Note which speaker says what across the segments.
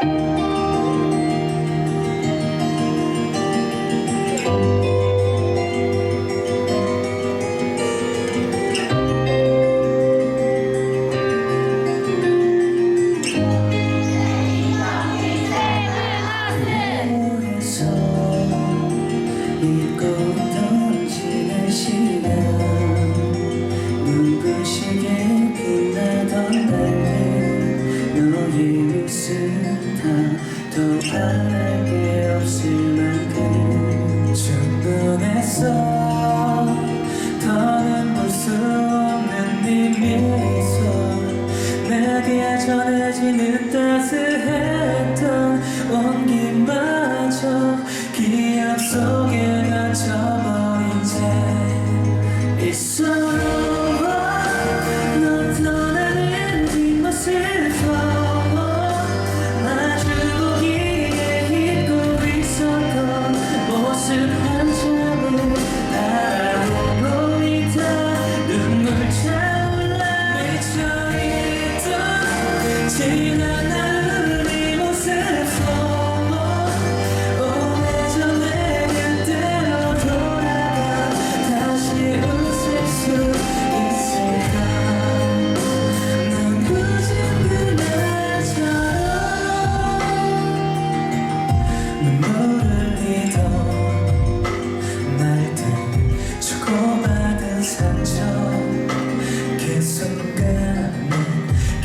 Speaker 1: thank you 있을 듯더 바랄 게 없을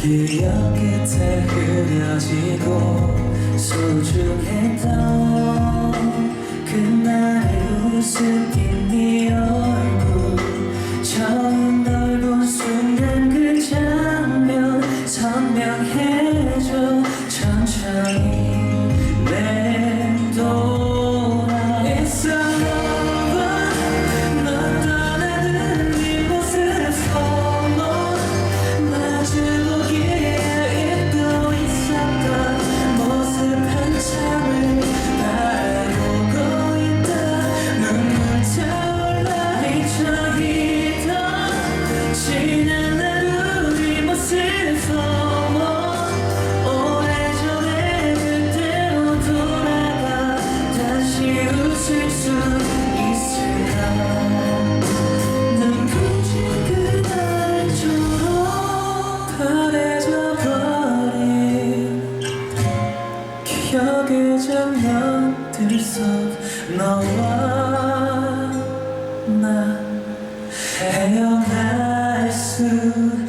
Speaker 1: 기억 끝에 흐려지고 소중했던 그날의 웃음 속 너와 나 헤어날 수